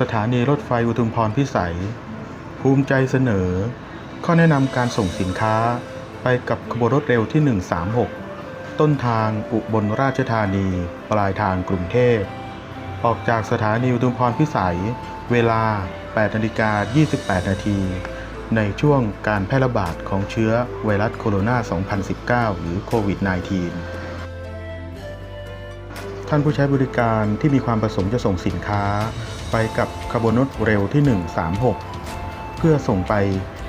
สถานีรถไฟอุทุมพรพิสัย ภูมิใจเสนอ ข้อแนะนำการส่งสินค้าไปกับขบวนรถเร็วที่ 136 ต้นทางอุบลราชธานี ปลายทางกรุงเทพ ออกจากสถานีอุทุมพรพิสัย เวลา 8นาฬิกา28 นาที ในช่วงการแพร่ระบาดของเชื้อไวรัสโคโรนา 2019 หรือโควิด -19 ท่านผู้ใช้บริการที่มีความประสงค์จะส่งสินค้า ไปกับขบวนรถเร็วที่ 136 เพื่อส่งไป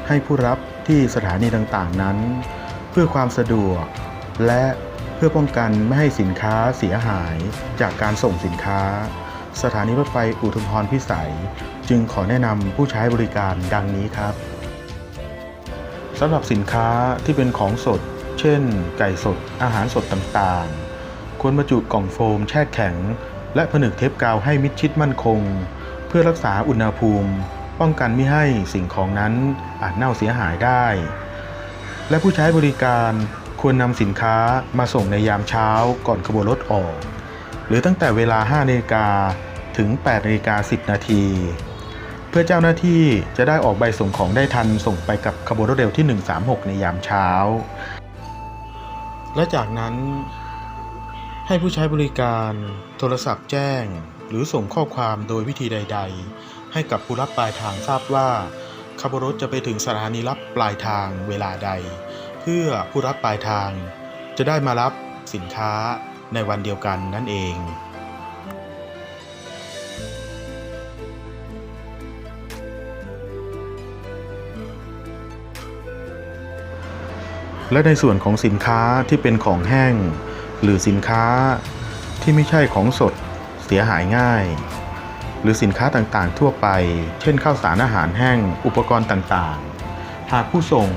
ให้ผู้รับที่สถานีต่างๆนั้น เพื่อความสะดวก และเพื่อป้องกันไม่ให้สินค้าเสียหายจากการส่งสินค้า สถานีรถไฟอุทุมพรพิสัย จึงขอแนะนำผู้ใช้บริการดังนี้ครับสำหรับสินค้าที่เป็นของสด เช่น ไก่สดอาหารสดต่างๆควรบรรจุกล่องโฟมแช่แข็ง และผนึกเทปกาวให้มิดชิดมั่นคง เพื่อรักษาอุณหภูมิ ป้องกันไม่ให้สิ่งของนั้นอาจเน่าเสียหายได้ และผู้ใช้บริการควรนำสินค้ามาส่งในยามเช้าก่อนขบวนรถออก หรือตั้งแต่เวลา 5นาฬิกาถึง8นาฬิกา10 นาที เพื่อเจ้าหน้าที่จะได้ออกใบส่งของได้ทันส่งไปกับขบวนรถเร็วที่ 136 ในยามเช้า และจากนั้น ให้ผู้ใช้บริการโทรศัพท์แจ้ง หรือส่งข้อความโดยวิธีใด ๆ ให้กับผู้รับปลายทางทราบว่าขบรถจะไปถึงสถานีรับปลายทางเวลาใด เพื่อผู้รับปลายทาง จะได้มารับสินค้าในวันเดียวกันนั่นเองและในส่วนของสินค้าที่เป็นของแห้ง หรือสินค้าที่ไม่ใช่ของสดเสียหายง่าย หรือสินค้าต่างๆ ทั่วไป เช่นข้าวสารอาหารแห้ง อุปกรณ์ต่างๆ หากผู้ส่ง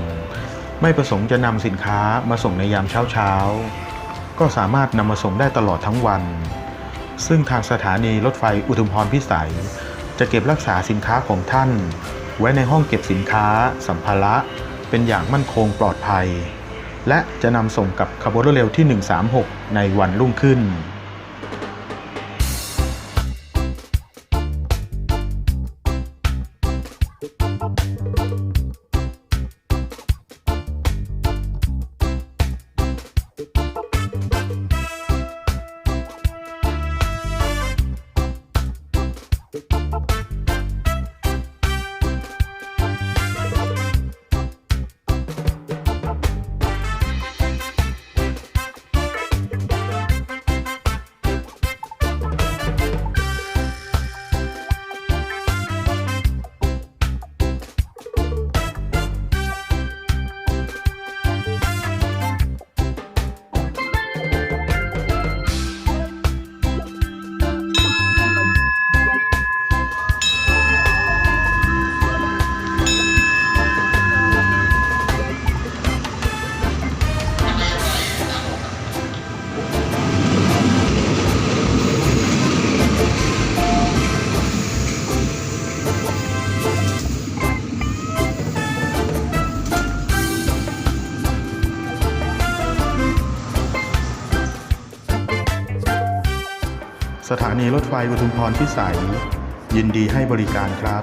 ไม่ประสงค์จะนำสินค้ามาส่งในยามเช้าๆ ก็สามารถนำมาส่งได้ตลอดทั้งวัน ซึ่งทางสถานีรถไฟอุทุมพรพิสัย จะเก็บรักษาสินค้าของท่าน ไว้ในห้องเก็บสินค้า สัมภาระ เป็นอย่างมั่นคงปลอดภัย และจะนำส่งกับขบวนรถเร็วที่ 136 ในวันรุ่งขึ้น สถานีรถไฟอุทุมพรพิสัย ยินดีให้บริการครับ